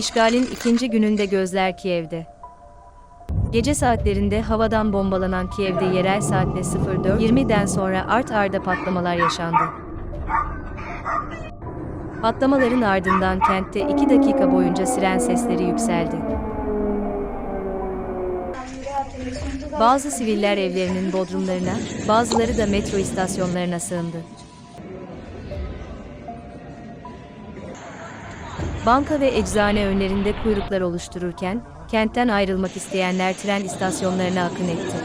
İşgalin ikinci gününde gözler Kiev'de. Gece saatlerinde havadan bombalanan Kiev'de yerel saatle 04.20'den sonra art arda patlamalar yaşandı. Patlamaların ardından kentte 2 dakika boyunca siren sesleri yükseldi. Bazı siviller evlerinin bodrumlarına, bazıları da metro istasyonlarına sığındı banka ve eczane önlerinde kuyruklar oluştururken, kentten ayrılmak isteyenler tren istasyonlarına akın etti.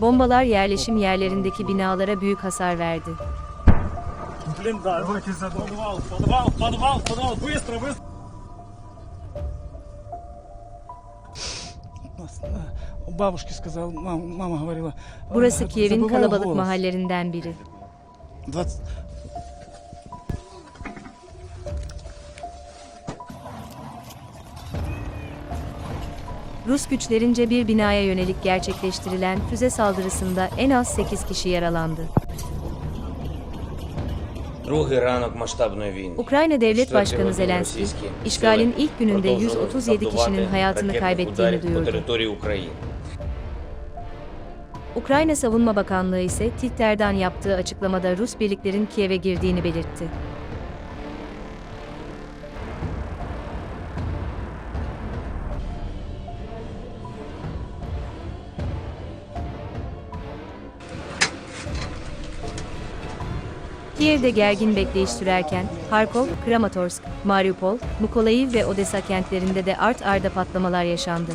Bombalar yerleşim yerlerindeki binalara büyük hasar verdi. бабушки сказал, мама, мама говорила. Burası «Забывай Kiev'in kalabalık голос». mahallelerinden biri. 20 Rus güçlerince bir binaya yönelik gerçekleştirilen füze saldırısında en az 8 kişi yaralandı. Ukrayna Devlet Başkanı Zelenski, işgalin ilk gününde 137 kişinin hayatını kaybettiğini duyurdu. Ukrayna Savunma Bakanlığı ise Twitter'dan yaptığı açıklamada Rus birliklerin Kiev'e girdiğini belirtti. Kiev'de gergin bekleyiş sürerken, Harkov, Kramatorsk, Mariupol, Mykolayiv ve Odessa kentlerinde de art arda patlamalar yaşandı.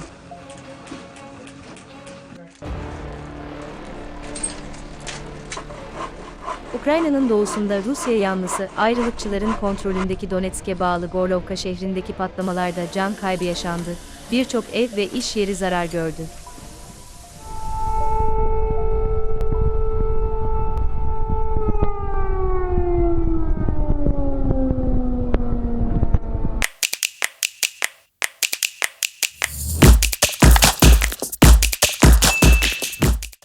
Ukrayna'nın doğusunda Rusya yanlısı ayrılıkçıların kontrolündeki Donetsk'e bağlı Gorlovka şehrindeki patlamalarda can kaybı yaşandı. Birçok ev ve iş yeri zarar gördü.